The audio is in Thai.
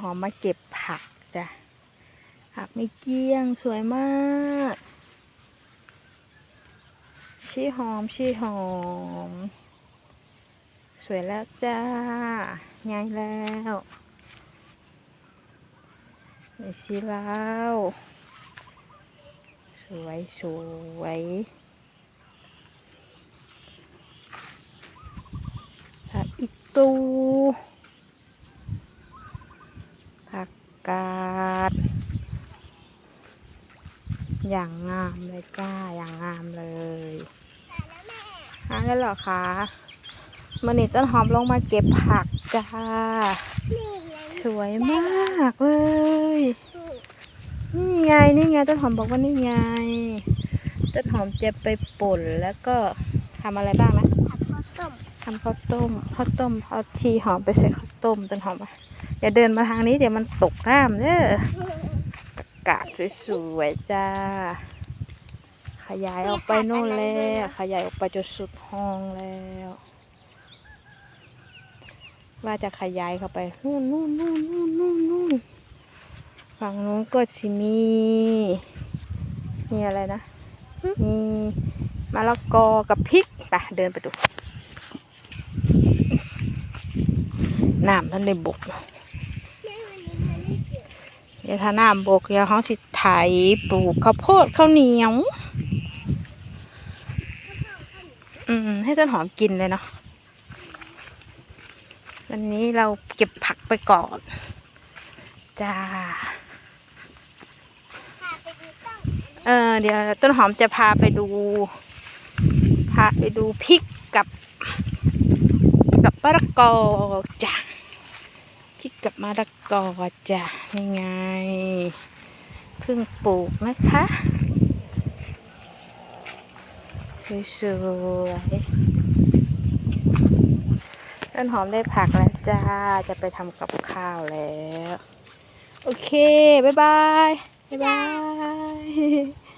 หอมมาเก็บผักจ้ะ ผักไม่เกี้ยงสวยมาก ชีหอมชีหอม สวยแล้วจ้าง่ายแล้วนี่สิแล้วสวยสวยผักอีตู อย่างงามเลยจ้า อย่างงามเลยหาแล้วเหรอคะมันนี่ต้นหอมลงมาเก็บผักจ้านี่ไงสวยมากเลย นี่ไง นี่ไงต้นหอมบอกว่านี่ไง ต้นหอมจะไปป่นแล้วก็ทำอะไรบ้างนะผัดข้าวต้มทำข้าวต้มข้าวต้มเอาชีหอมไปใส่ข้าวต้มต้นหอมอะอย่าเดินมาทางนี้เดี๋ยวมันตกน้ำเด้อ กาดสวยๆจ้า ขยายออกไปโน่นแล้วขยายออกไปจนสุดห้องแล้ว ว่าจะขยายเข้าไปนู่นนู่นนู่นนู่นนู่นนู่นฝั่งนู้นก็สิมี มีอะไรนะ มีมะละกอกับพริกไปเดินไปดูน้ำท่านได้บกแม่วันนี้มันไม่เกี่ยว เดี๋ยวถ้าน้ำบกเดี๋ยวเขาสิไถปลูกข้าวโพดข้าวเหนียว อืม ให้ต้นหอมกินเลยเนาะวันนี้เราเก็บผักไปก่อนจ้าเออเดี๋ยวต้นหอมจะพาไปดู พาไปดูพริกกับ กับมะละกอจ้ะ พริกกับมะละกอจ้ะนี่ไงเพิ่งปลูกนะคะสวยๆต้นหอมได้ผักแล้วจ้า จะไปทำกับข้าวแล้ว โอเค บ๊ายบาย บ๊ายบาย